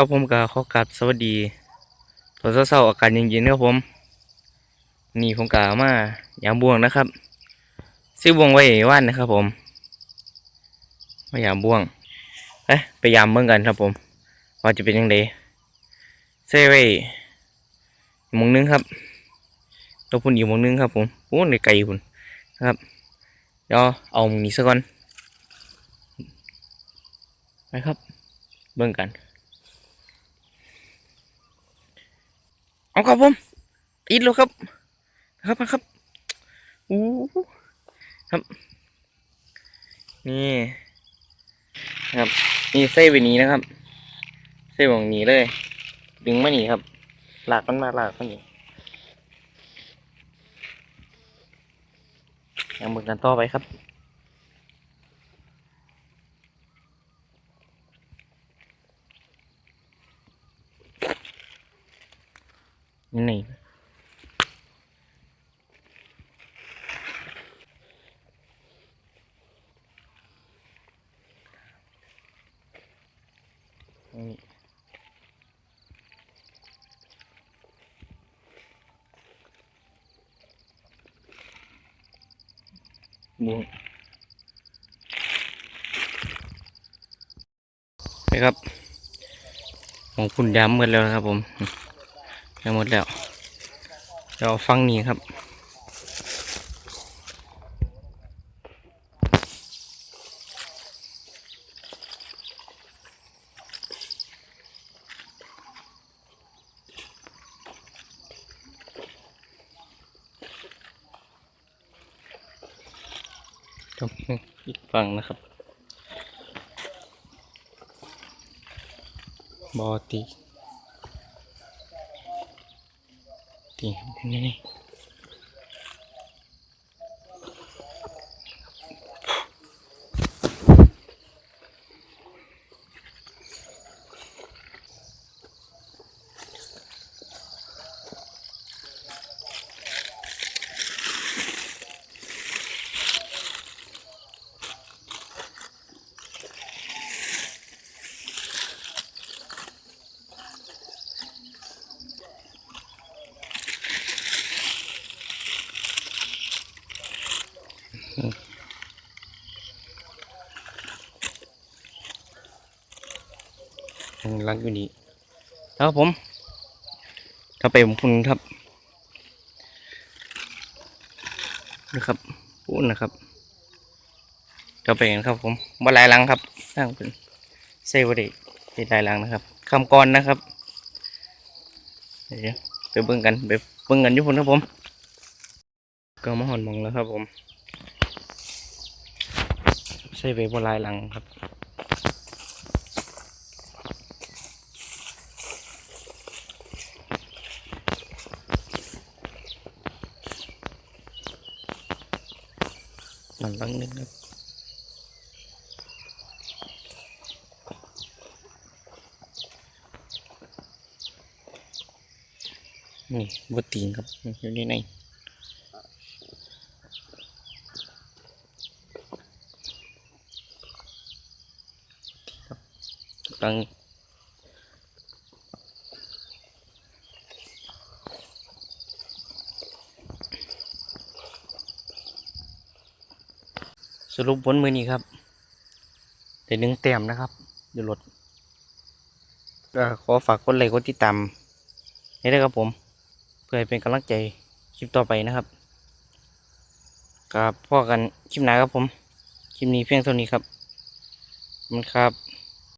ก็ผมก็ขอกราบสวัสดีตอนเช้าๆอากาศเย็นๆครับผม นี่ผมกะมายามบ่วงนะครับ ซื้อบ่วงไว้ว่านนะครับ ผมมายามบ่วงไปไปยามเบิ่งกันครับผม ว่าจะเป็นยังไงเซไว้หมงนึงครับตัวพุ่นอีกหมงนึงครับผมโอ้ในไกลพุ่นนะครับเดี๋ยวเอาหมองนี้ซะก่อนไปครับ เบิ่งกัน เอาครับผมอิดแล้วครับครับครับอู้ครับ นี่ครับนี่เส้ไปนี้นะครับเส้ของนี้เลย ดึงมาหนีครับ หลากมันมาหลากมันนี่ยังมือกันต่อไปครับ นี่นี่บุ้งไปครับของคุณย้ำหมดแล้วนะครับผมย้ำ หมดแล้วเดี๋ยวฟังนี้ครับจบอีกฝั่งนะครับ บอตี ตีนี่นี่ รักอยู่ดีแล้วผมถ้าไปผมคุณครับนะครับพูดนะครับก็ไปกันครับผมบ่หลายหลังครับตั้งเป็นเซเวอร์เป็นหลายหลังนะครับคำกรนะครับเดี๋ยวไปเบิ่งกันไปเบิ่งกันอยู่พุ่นครับผม ก็มาหอนมองแล้วครับผม ใส่ไปบลายหลังครับหลังหลังนึงครับนี่บดตีนครับอยู่ในใน ตั้งสรุปผลมือนี้ครับได้หนึ่งแต้มนะครับอยู่รถก็ขอฝากกดไลค์กดติดตามให้ด้วยครับผม เพื่อให้เป็นกำลังใจคลิปต่อไปนะครับกับพ่อกันคลิปหน้าครับผม คลิปนี้เพียงเท่านี้ครับขอบคุณครับ